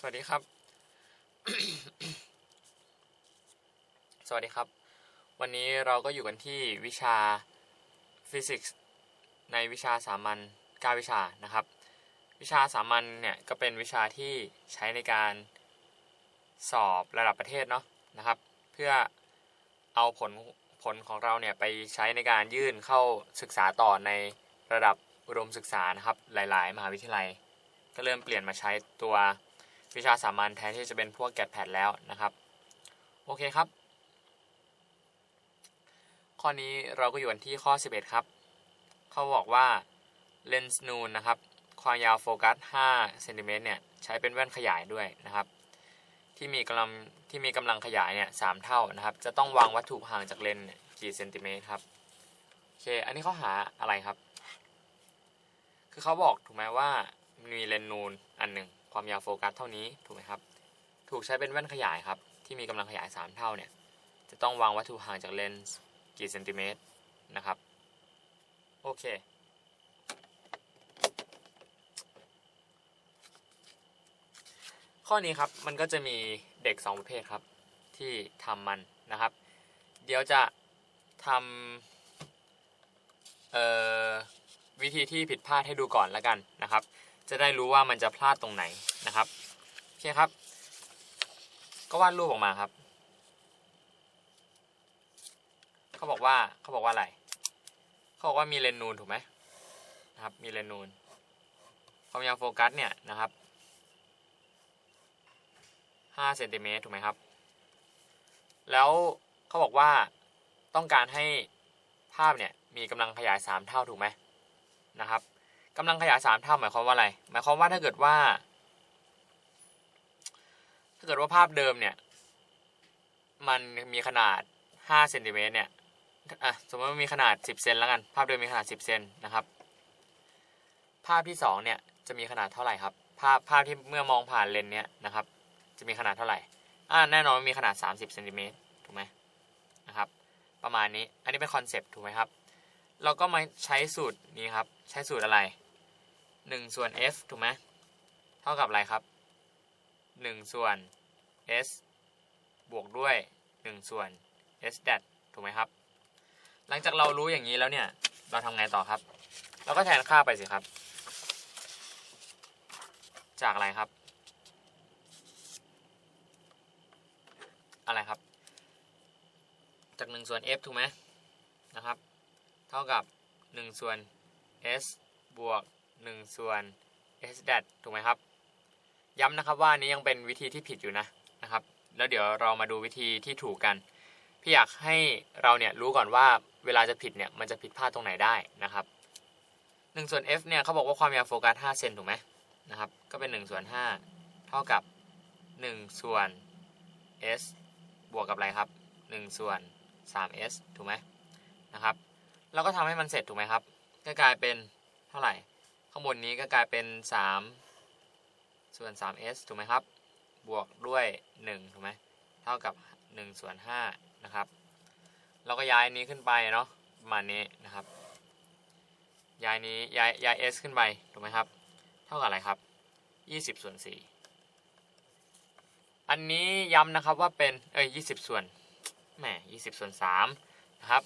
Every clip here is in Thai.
สวัสดีครับ สวัสดีครับ วันนี้เราก็อยู่กันที่วิชาฟิสิกส์ในวิชาสามัญ9วิชานะครับ วิชาสามัญเนี่ยก็เป็นวิชาที่ใช้ในการสอบระดับประเทศเนาะนะครับ เพื่อเอาผลผลของเราเนี่ยไปใช้ในการยื่นเข้าศึกษาต่อในระดับอุดมศึกษานะครับ หลาย ๆ มหาวิทยาลัย ก็เริ่มเปลี่ยนมาใช้ตัว วิชาสามัญแทนที่จะเป็นพวกแกดแพดแล้วนะครับ โอเคครับ ข้อนี้เราก็อยู่กันที่ข้อ 11 ครับ เขาบอกว่าเลนส์นูนนะครับ ความยาวโฟกัส5เซนติเมตรเนี่ย ใช้เป็นแว่นขยายด้วยนะครับ ที่มีกำลังที่มีกำลังขยายเนี่ยสามเท่านะครับ จะต้องวางวัตถุห่างจากเลนส์กี่เซนติเมตรครับโอเค อันนี้เขาหาอะไรครับ คือเขาบอกถูกไหมว่ามีเลนส์นูนอันหนึ่ง ความยาวโฟกัสเท่านี้ถูกไหมครับ ถูกใช้เป็นแว่นขยายครับ ที่มีกำลังขยาย 3 เท่าเนี่ย จะต้องวางวัตถุห่างจากเลนส์กี่เซนติเมตรนะครับ โอเค ข้อนี้ครับมันก็จะมีเด็ก 2 ประเภทครับ ที่ทำมันนะครับ เดี๋ยวจะทำวิธีที่ผิดพลาดให้ดูก่อนแล้วกันนะครับ จะได้รู้ว่ามันจะพลาดตรงไหนนะครับโอเคครับ ก็วาดรูปออกมาครับ เขาบอกว่าเขาบอกว่าอะไร เขาบอกว่ามีเลนนูนถูกไหมนะครับ มีเลนนูนความยาวโฟกัสเนี่ยนะครับ5เซนติเมตรถูกไหมครับ แล้วเขาบอกว่าต้องการให้ภาพเนี่ยมีกำลังขยาย 3 เท่าถูกไหมนะครับ กำลังขยาย3เท่าหมายความว่าอะไร หมายความว่าถ้าเกิดว่า ถ้าเกิดว่าภาพเดิมเนี่ย มันมีขนาด5เซนติเมตรเนี่ยอะสมมติว่ามีขนาด10เซนแล้วกัน ภาพเดิมมีขนาด10เซนนะครับ ภาพที่2เนี่ยจะมีขนาดเท่าไหร่ครับ ภาพภาพที่เมื่อมองผ่านเลนเนี่ยนะครับ จะมีขนาดเท่าไหร่อ่าแน่นอนมันมีขนาด30เซนติเมตรถูกไหมนะครับ ประมาณนี้ อันนี้เป็นคอนเซปต์ถูกไหมครับเราก็มาใช้สูตรนี้ครับ ใช้สูตรอะไร 1 ส่วน f ถูกไหมเท่ากับอะไรครับ 1 ส่วน s บวกด้วย 1 ส่วน s dat ถูกไหมครับ หลังจากเรารู้อย่างนี้แล้วเนี่ย เราทำไงต่อครับ เราก็แทนค่าไปสิครับ จากอะไรครับ อะไรครับ จาก 1 ส่วน f ถูกไหมนะครับ เท่ากับ 1 ส่วน s บวก 1 ส่วน s dat ถูกไหมครับ ย้ำนะครับว่านี้ยังเป็นวิธีที่ผิดอยู่นะนะครับ แล้วเดี๋ยวเรามาดูวิธีที่ถูกกัน พี่อยากให้เราเนี่ยรู้ก่อนว่าเวลาจะผิดเนี่ยมันจะผิดพลาดตรงไหนได้นะครับ1ส่วน f เนี่ยเขาบอกว่าความยาวโฟกัส5เซนถูกไหมนะครับก็เป็น1ส่วน5เท่ากับ 1 ส่วน s บวกกับอะไรครับ 1 ส่วน 3s ถูกไหมนะครับเราก็ทำให้มันเสร็จถูกไหมครับ ก็กลายเป็นเท่าไหร่ ข้างบนนี้ก็กลายเป็น 3 ส่วน 3s ถูกไหมครับ บวกด้วย 1 ถูกไหมเท่ากับ 1 ส่วน5นะครับ เราก็ย้ายนี้ขึ้นไปเนาะประมาณนี้นะครับ ย้ายนี้ย้ายย้าย s ขึ้นไปถูกไหมครับ เท่ากับอะไรครับ 20 ส่วน 4 อันนี้ย้ำนะครับว่าเป็นเอ้ย20 ส่วนแหม20 ส่วน3นะครับ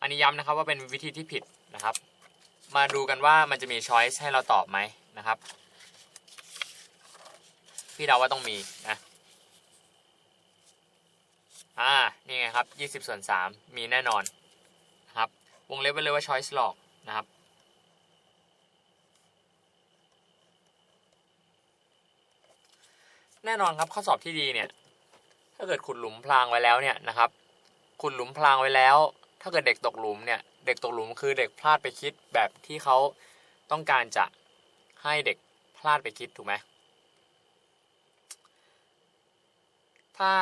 อันนี้ย้ำนะครับว่าเป็นวิธีที่ผิดนะครับ มาดูกันว่ามันจะมีช้อยส์ให้เราตอบไหมนะครับ พี่เดาว่าต้องมีนะอ่า นี่ไงครับ 20 ส่วน 3 มีแน่นอนนะครับ วงเล็บไว้เลยว่า choice หลอกนะครับ แน่นอนครับข้อสอบที่ดีเนี่ย ถ้าเกิดขุดหลุมพรางไว้แล้วเนี่ยนะครับ ขุดหลุมพรางไว้แล้ว ถ้าเกิดเด็กตกหลุมเนี่ย เด็กตกหลุมคือเด็กพลาดไปคิดแบบที่เขาต้องการจะให้เด็กพลาดไปคิดถูกไหมถ้า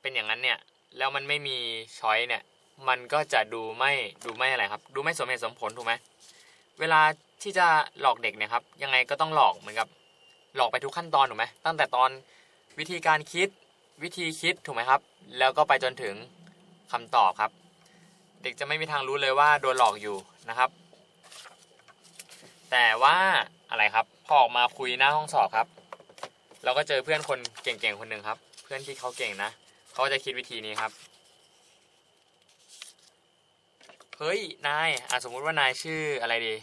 เป็นอย่างนั้นเนี่ย แล้วมันไม่มีช้อยเนี่ย มันก็จะดูไม่ดูไม่อะไรครับ ดูไม่สมเหตุสมผลถูกไหมเวลาที่จะหลอกเด็กเนี่ยครับ ยังไงก็ต้องหลอกเหมือนกับหลอกไปทุกขั้นตอนถูกไหมตั้งแต่ตอนวิธีการคิดวิธีคิดถูกไหมครับ แล้วก็ไปจนถึงคำตอบครับ เด็กจะไม่มีทางรู้เลยว่าโดนหลอกอยู่นะครับ แต่ว่าอะไรครับพอออกมาคุยหน้าห้องสอบครับ เราก็เจอเพื่อนคนเก่งๆคนหนึ่งครับ เพื่อนที่เขาเก่งนะเขาจะคิดวิธีนี้ครับเฮ้ยนายอะสมมุติว่านายชื่ออะไรดี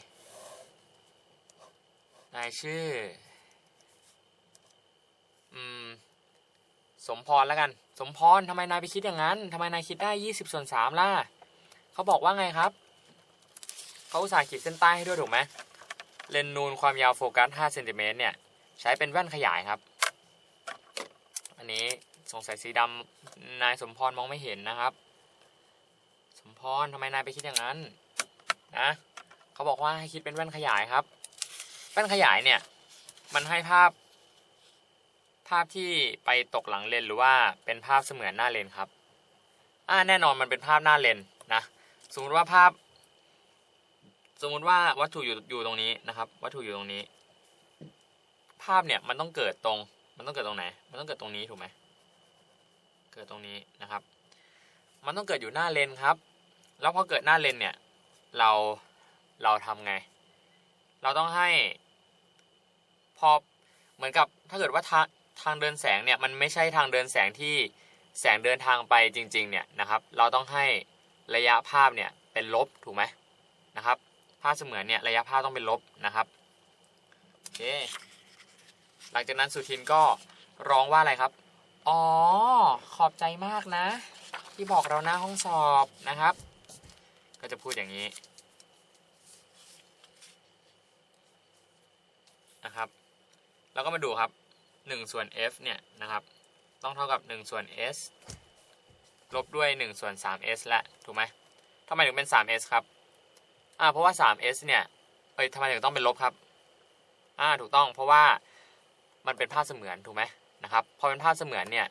นายชื่ออืมสมพรแล้วกัน สมพรทำไมนายไปคิดอย่างนั้นทำไมนายคิดได้ยี่สิบส่วนสามล่ะ เขาบอกว่าไงครับเขาอุตส่าห์ขีดเส้นใต้ให้ด้วยถูกไหมเลนส์นูนความยาวโฟกัส5เซนติเมตรเนี่ยใช้เป็นแว่นขยายครับ อันนี้สงสัยสีดำนายสมพรมองไม่เห็นนะครับ สมพรทำไมนายไปคิดอย่างนั้นนะเขาบอกว่าให้คิดเป็นแว่นขยายครับ แว่นขยายเนี่ยมันให้ภาพ ภาพที่ไปตกหลังเลนหรือว่าเป็นภาพเสมือนหน้าเลนครับอ่าแน่นอนมันเป็นภาพหน้าเลนนะ สมมติว่าภาพ สมมติว่าวัตถุอยู่อยู่ตรงนี้นะครับ วัตถุอยู่ตรงนี้ ภาพเนี่ยมันต้องเกิดตรง มันต้องเกิดตรงไหน มันต้องเกิดตรงนี้ถูกไหมเกิดตรงนี้นะครับ มันต้องเกิดอยู่หน้าเลนครับ แล้วพอเกิดหน้าเลนเนี่ย เราเราทำไง เราต้องให้ พอเหมือนกับถ้าเกิดว่าทางทางเดินแสงเนี่ยมันไม่ใช่ทางเดินแสงที่แสงเดินทางไปจริง ๆ เนี่ยนะครับ เราต้องให้ ระยะภาพเนี่ยเป็นลบถูกไหมนะครับภาพเสมือนเนี่ยระยะภาพต้องเป็นลบนะครับโอเคหลังจากนั้นสุทินก็ร้องว่าอะไรครับ อ๋อ ขอบใจมากนะ ที่บอกเราหน้าห้องสอบนะครับ ก็จะพูดอย่างนี้นะครับ แล้วก็มาดูครับ1ส่วน f เนี่ยนะครับ ต้องเท่ากับ1ส่วน s ลบด้วย1ส่วน 3s และถูกไหมทำไมถึงเป็น 3s ครับอ่าเพราะว่า 3s เนี่ยเอ้ยทำไมถึงต้องเป็นลบครับอ่าถูกต้องเพราะว่ามันเป็นภาพเสมือนถูกไหมนะครับพอเป็นภาพเสมือนเนี่ย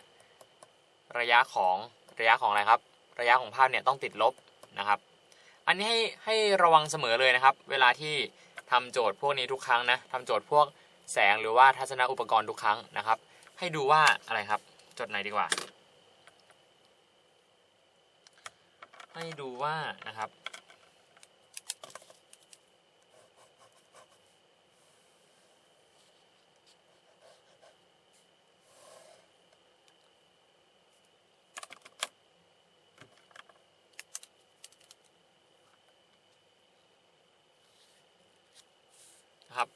ระยะของระยะของอะไรครับ ระยะของภาพเนี่ยต้องติดลบนะครับ อันนี้ให้ให้ระวังเสมอเลยนะครับ เวลาที่ทำโจทย์พวกนี้ทุกครั้งนะทำโจทย์พวกแสงหรือว่าทัศนอุปกรณ์ทุกครั้งนะครับ ให้ดูว่าอะไรครับ จดไหนดีกว่า ให้ดูว่านะครับนะครับ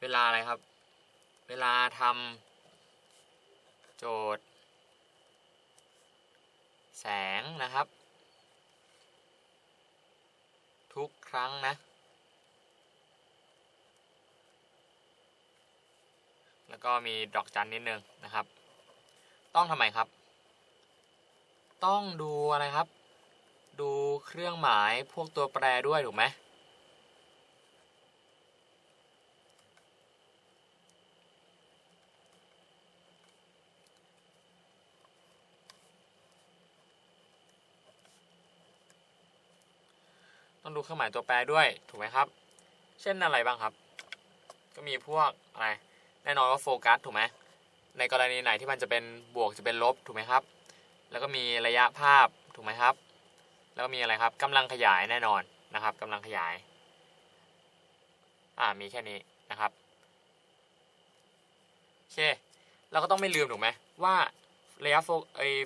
เวลาอะไรครับ เวลาทำโจทย์ แสงนะครับ ทุกครั้งนะ แล้วก็มีดอกจันนิดนึงนะครับ ต้องทำไมครับ ต้องดูอะไรครับ ดูเครื่องหมายพวกตัวแปรด้วยถูกไหม ต้องดูเครื่องหมายตัวแปรด้วยถูกไหมครับ เช่นอะไรบ้างครับ ก็มีพวกอะไรแน่นอนว่าโฟกัสถูกไหมในกรณีไหนที่มันจะเป็นบวกจะเป็นลบถูกไหมครับ แล้วก็มีระยะภาพถูกไหมครับ แล้วก็มีอะไรครับกำลังขยายแน่นอนนะครับกำลังขยายอ่ามีแค่นี้นะครับโอเคเราก็ต้องไม่ลืมถูกไหมว่าระยะโฟ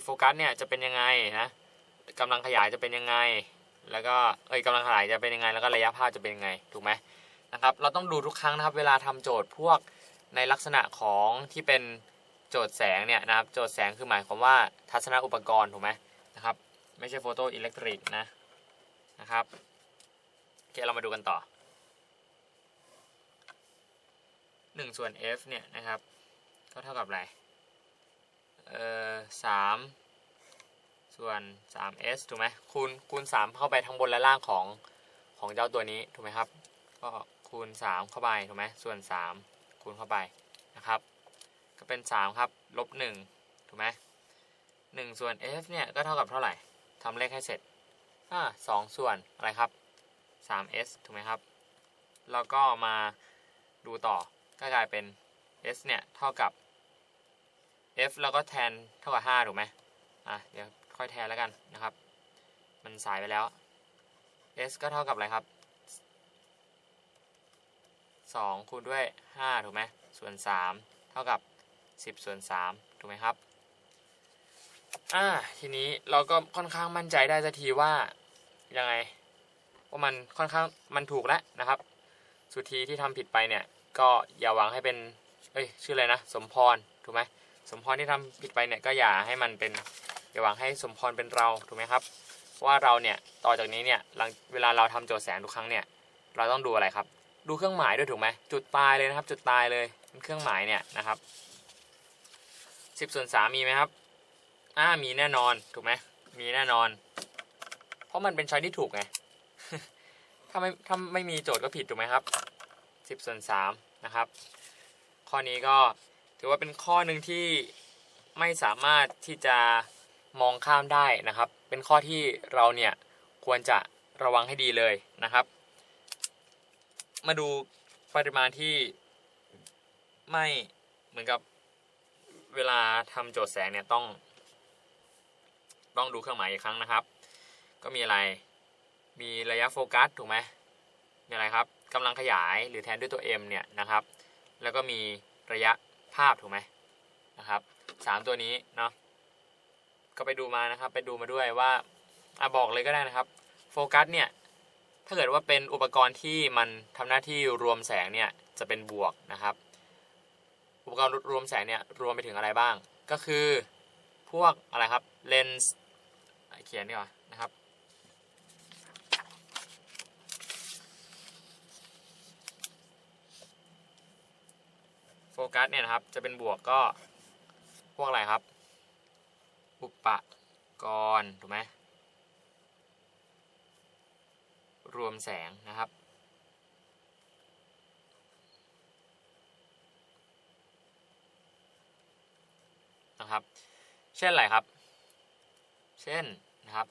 โฟกัสเนี่ยจะเป็นยังไงนะกำลังขยายจะเป็นยังไง แล้วก็เอ้ยกำลังขยายจะเป็นยังไง แล้วก็ระยะภาพจะเป็นยังไงถูกไหมนะครับเราต้องดูทุกครั้งนะครับ เวลาทำโจทย์พวกในลักษณะของที่เป็นโจทย์แสงเนี่ยนะครับ โจทย์แสงคือหมายความว่าทัศนอุปกรณ์ถูกไหมนะครับ ไม่ใช่โฟโตอิเล็กทริกนะนะครับโอเคเรามาดูกันต่อ1ส่วน f เนี่ยนะครับ ก็เท่ากับอะไร เอ่อสาม ส่วน 3s ถูกไหมคูณคูณ 3 เข้าไปทั้งบนและล่างของของเจ้าตัวนี้ถูกไหมครับ ก็คูณ 3 เข้าไปถูกไหมส่วน 3 คูณเข้าไปนะครับ ก็เป็น 3 ครับลบ1ถูกไหม1ส่วน f เนี่ยก็เท่ากับเท่าไหร่ทำเลขให้เสร็จอ่า2ส่วนอะไรครับ 3s ถูกไหมครับ แล้วก็มาดูต่อก็กลายเป็น s เนี่ยเท่ากับ f แล้วก็แทนเท่ากับ 5 ถูกไหมอะเดี๋ยว ค่อยแทนแล้วกันนะครับ มันสายไปแล้ว s ก็เท่ากับอะไรครับ 2 คูณด้วย 5 ถูกไหมส่วน 3 เท่ากับ 10 ส่วน 3 ถูกไหมครับ อ่า ทีนี้เราก็ค่อนข้างมั่นใจได้สักทีว่า ยังไงว่ามันค่อนข้างมันถูกแล้วนะครับ สุธีที่ทำผิดไปเนี่ย ก็อย่าหวังให้เป็น เอ้ย ชื่ออะไรนะ สมพร ถูกไหม สมพรที่ทำผิดไปเนี่ย ก็อย่าให้มันเป็น อย่าหวังให้สมพรเป็นเราถูกไหมครับ ว่าเราเนี่ยต่อจากนี้เนี่ยเวลาเราทำโจทย์แสงทุกครั้งเนี่ยเราต้องดูอะไรครับ ดูเครื่องหมายด้วยถูกไหมจุดตายเลยนะครับ จุดตายเลยเป็นเครื่องหมายเนี่ยนะครับสิบส่วนสามมีไหมครับอ่ามีแน่นอนถูกไหมมีแน่นอน เพราะมันเป็นช้อยที่ถูกไงถ้าไม่ถ้าไม่มีโจทย์ก็ผิดถูกไหมครับสิบส่วนสามนะครับ ข้อนี้ก็ถือว่าเป็นข้อหนึ่งที่ไม่สามารถที่จะ มองข้ามได้นะครับ เป็นข้อที่เราเนี่ยควรจะระวังให้ดีเลยนะครับ มาดูปริมาณที่ไม่เหมือนกับเวลาทำโจทย์แสงเนี่ยต้อง ต้องดูเครื่องหมายอีกครั้งนะครับ ก็มีอะไร มีระยะโฟกัสถูกไหมมีอะไรครับกำลังขยายหรือแทนด้วยตัว m เนี่ยนะครับ แล้วก็มีระยะภาพถูกไหมนะครับสามตัวนี้เนาะ ก็ไปดูมานะครับ ไปดูมาด้วยว่าอะบอกเลยก็ได้นะครับ โฟกัสเนี่ย ถ้าเกิดว่าเป็นอุปกรณ์ที่มันทำหน้าที่รวมแสงเนี่ยจะเป็นบวกนะครับ อุปกรณ์รวมแสงเนี่ยรวมไปถึงอะไรบ้าง ก็คือพวกอะไรครับเลนส์เขียนดีกว่านะครับโฟกัสเนี่ยนะครับจะเป็นบวกก็พวกอะไรครับ อุปกรณ์ถูกไหมรวมแสงนะครับ นะครับ เช่นอะไรครับ เช่นนะครับ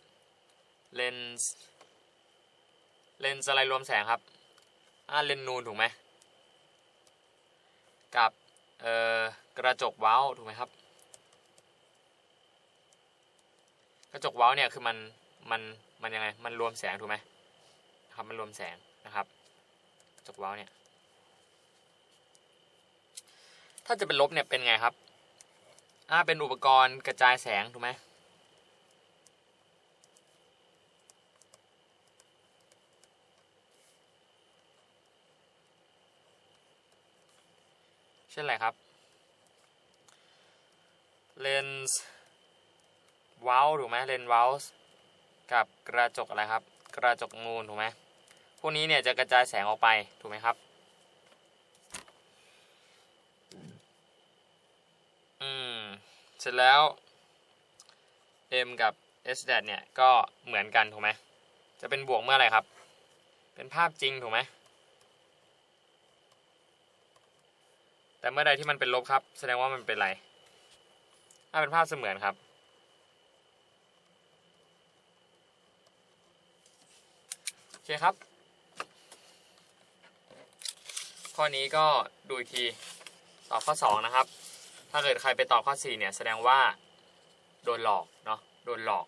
เลนส์เลนส์อะไรรวมแสงครับอ่าเลนส์นูนถูกไหมกับเอ่อกระจกเว้าถูกไหมครับ กระจกเว้าเนี่ยคือมันมันมันยังไงมันรวมแสงถูกไหมนะครับมันรวมแสงนะครับกระจกเว้าเนี่ย ถ้าจะเป็นลบเนี่ยเป็นไงครับอ่าเป็นอุปกรณ์กระจายแสงถูกไหมเช่นไรครับเลนส์ ว้าถูกไหมเลนส์เว้ากับกระจกอะไรครับ กระจกนูนถูกไหมพวกนี้เนี่ยจะกระจายแสงออกไปถูกไหมครับอืมเสร็จแล้ว m กับ s เนี่ยก็เหมือนกันถูกไหมจะเป็นบวกเมื่อไหร่ครับ เป็นภาพจริงถูกไหมแต่เมื่อใดที่มันเป็นลบครับ แสดงว่ามันเป็นอะไรถ้าเป็นภาพเสมือนครับ โอ เคครับ ข้อนี้ก็ดูอีกทีตอบข้อ 2 นะครับ ถ้าเกิดใครไปตอบข้อ 4 เนี่ย แสดงว่า โดนหลอกเนาะโดนหลอก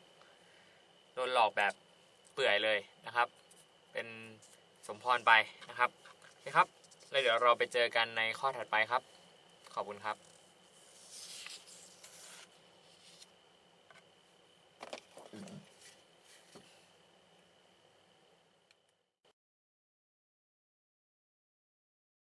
โดนหลอกแบบเปื่อยเลยนะครับ เป็นสมพรไปนะครับโอเคครับ แล้วเดี๋ยวเราไปเจอกันในข้อถัดไปครับ ขอบคุณครับ